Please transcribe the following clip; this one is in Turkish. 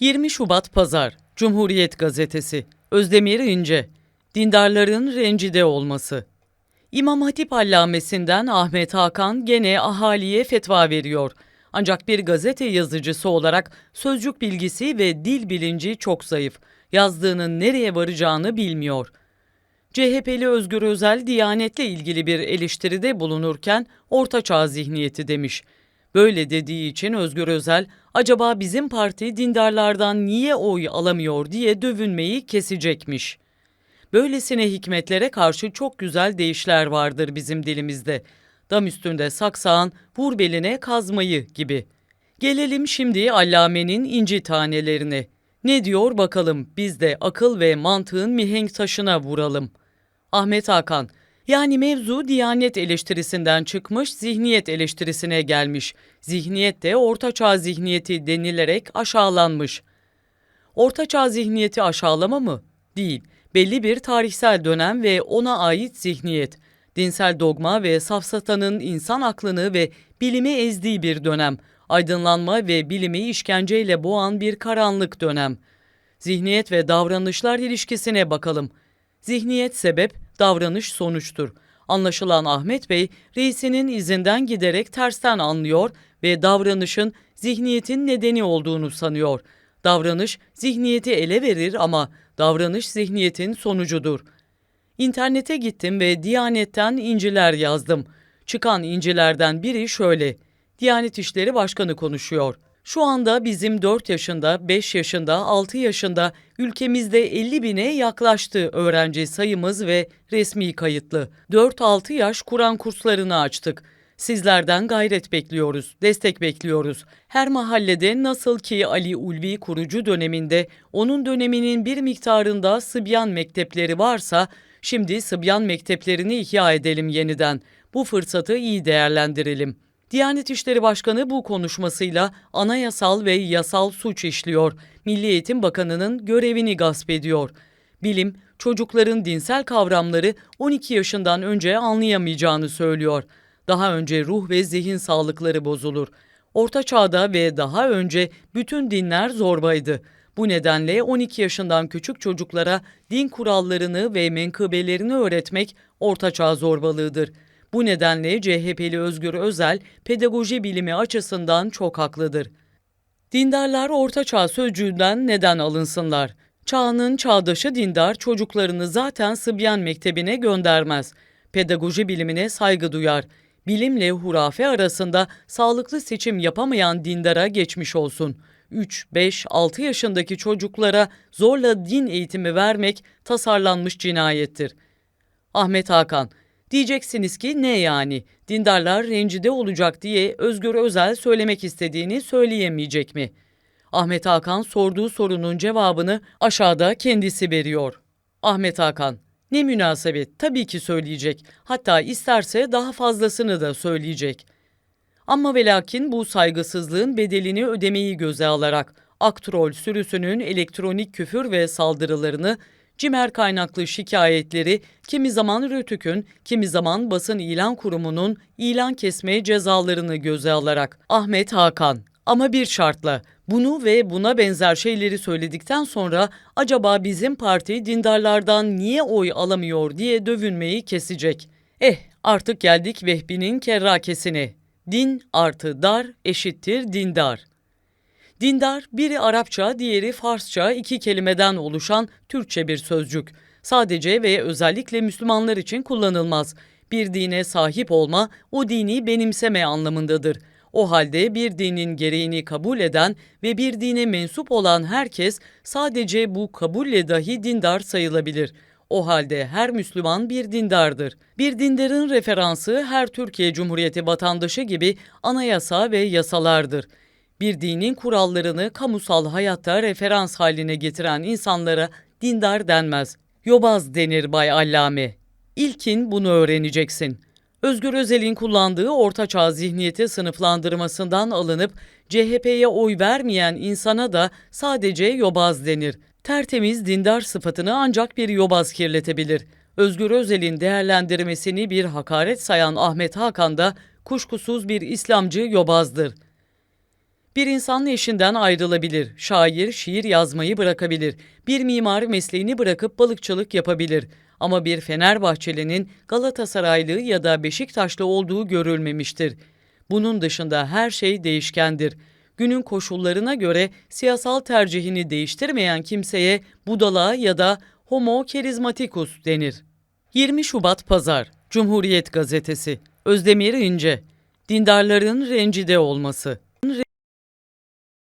20 Şubat Pazar Cumhuriyet Gazetesi Özdemir İnce Dindarların rencide olması İmam Hatip allamesinden Ahmet Hakan gene ahaliye fetva veriyor. Ancak bir gazete yazıcısı olarak sözcük bilgisi ve dil bilinci çok zayıf. Yazdığının nereye varacağını bilmiyor. CHP'li Özgür Özel Diyanet'le ilgili bir eleştiride bulunurken ortaçağ zihniyeti demiş. Böyle dediği için Özgür Özel acaba bizim parti dindarlardan niye oy alamıyor diye dövünmeyi kesecekmiş. Böylesine hikmetlere karşı çok güzel deyişler vardır bizim dilimizde. Dam üstünde saksağın, vur beline kazmayı gibi. Gelelim şimdi Allame'nin inci tanelerine. Ne diyor bakalım biz de akıl ve mantığın mihenk taşına vuralım. Ahmet Hakan, yani mevzu Diyanet eleştirisinden çıkmış zihniyet eleştirisine gelmiş. Zihniyet de ortaçağ zihniyeti denilerek aşağılanmış. Ortaçağ zihniyeti aşağılama mı? Değil. Belli bir tarihsel dönem ve ona ait zihniyet. Dinsel dogma ve safsatanın insan aklını ve bilimi ezdiği bir dönem. Aydınlanma ve bilimi işkenceyle boğan bir karanlık dönem. Zihniyet ve davranışlar ilişkisine bakalım. Zihniyet sebep, davranış sonuçtur. Anlaşılan Ahmet Bey, reisinin izinden giderek tersten anlıyor ve davranışın zihniyetin nedeni olduğunu sanıyor. Davranış zihniyeti ele verir ama davranış zihniyetin sonucudur. İnternete gittim ve Diyanet'ten inciler yazdım. Çıkan incilerden biri şöyle. Diyanet İşleri Başkanı konuşuyor. Şu anda bizim 4 yaşında, 5 yaşında, 6 yaşında ülkemizde 50 bine yaklaştı öğrenci sayımız ve resmi kayıtlı. 4-6 yaş Kur'an kurslarını açtık. Sizlerden gayret bekliyoruz, destek bekliyoruz. Her mahallede nasıl ki Ali Ulvi kurucu döneminde onun döneminin bir miktarında Sıbyan mektepleri varsa şimdi Sıbyan mekteplerini ihya edelim yeniden. Bu fırsatı iyi değerlendirelim. Diyanet İşleri Başkanı bu konuşmasıyla anayasal ve yasal suç işliyor. Milli Eğitim Bakanı'nın görevini gasp ediyor. Bilim, çocukların dinsel kavramları 12 yaşından önce anlayamayacağını söylüyor. Daha önce ruh ve zihin sağlıkları bozulur. Orta çağda ve daha önce bütün dinler zorbaydı. Bu nedenle 12 yaşından küçük çocuklara din kurallarını ve menkıbelerini öğretmek ortaçağ zorbalığıdır. Bu nedenle CHP'li Özgür Özel pedagoji bilimi açısından çok haklıdır. Dindarlar ortaçağ sözcüğünden neden alınsınlar? Çağının çağdaşı dindar çocuklarını zaten Sıbyan Mektebi'ne göndermez. Pedagoji bilimine saygı duyar. Bilimle hurafe arasında sağlıklı seçim yapamayan dindara geçmiş olsun. 3, 5, 6 yaşındaki çocuklara zorla din eğitimi vermek tasarlanmış cinayettir. Ahmet Hakan, diyeceksiniz ki ne yani? Dindarlar rencide olacak diye Özgür Özel söylemek istediğini söyleyemeyecek mi? Ahmet Hakan sorduğu sorunun cevabını aşağıda kendisi veriyor. Ahmet Hakan, ne münasebet tabii ki söyleyecek. Hatta isterse daha fazlasını da söyleyecek. Ama ve lakin bu saygısızlığın bedelini ödemeyi göze alarak Aktrol sürüsünün elektronik küfür ve saldırılarını, cimer kaynaklı şikayetleri, kimi zaman Rütük'ün, kimi zaman basın ilan kurumunun ilan kesme cezalarını göze alarak Ahmet Hakan ama bir şartla bunu ve buna benzer şeyleri söyledikten sonra acaba bizim parti dindarlardan niye oy alamıyor diye dövünmeyi kesecek. Eh artık geldik Vehbi'nin kerrakesine. Din artı dar eşittir dindar. Dindar biri Arapça, diğeri Farsça iki kelimeden oluşan Türkçe bir sözcük. Sadece ve özellikle Müslümanlar için kullanılmaz. Bir dine sahip olma, o dini benimseme anlamındadır. O halde bir dinin gereğini kabul eden ve bir dine mensup olan herkes sadece bu kabulle dahi dindar sayılabilir. O halde her Müslüman bir dindardır. Bir dindarın referansı her Türkiye Cumhuriyeti vatandaşı gibi anayasa ve yasalardır. Bir dinin kurallarını kamusal hayatta referans haline getiren insanlara dindar denmez. Yobaz denir Bay Allame. İlkin bunu öğreneceksin. Özgür Özel'in kullandığı ortaçağ zihniyeti sınıflandırmasından alınıp CHP'ye oy vermeyen insana da sadece yobaz denir. Tertemiz dindar sıfatını ancak bir yobaz kirletebilir. Özgür Özel'in değerlendirmesini bir hakaret sayan Ahmet Hakan da kuşkusuz bir İslamcı yobazdır. Bir insan eşinden ayrılabilir, şair şiir yazmayı bırakabilir, bir mimar mesleğini bırakıp balıkçılık yapabilir. Ama bir Fenerbahçelinin Galatasaraylı ya da Beşiktaşlı olduğu görülmemiştir. Bunun dışında her şey değişkendir. Günün koşullarına göre siyasal tercihini değiştirmeyen kimseye budala ya da homo kerizmatikus denir. 20 Şubat Pazar Cumhuriyet Gazetesi Özdemir İnce Dindarların rencide olması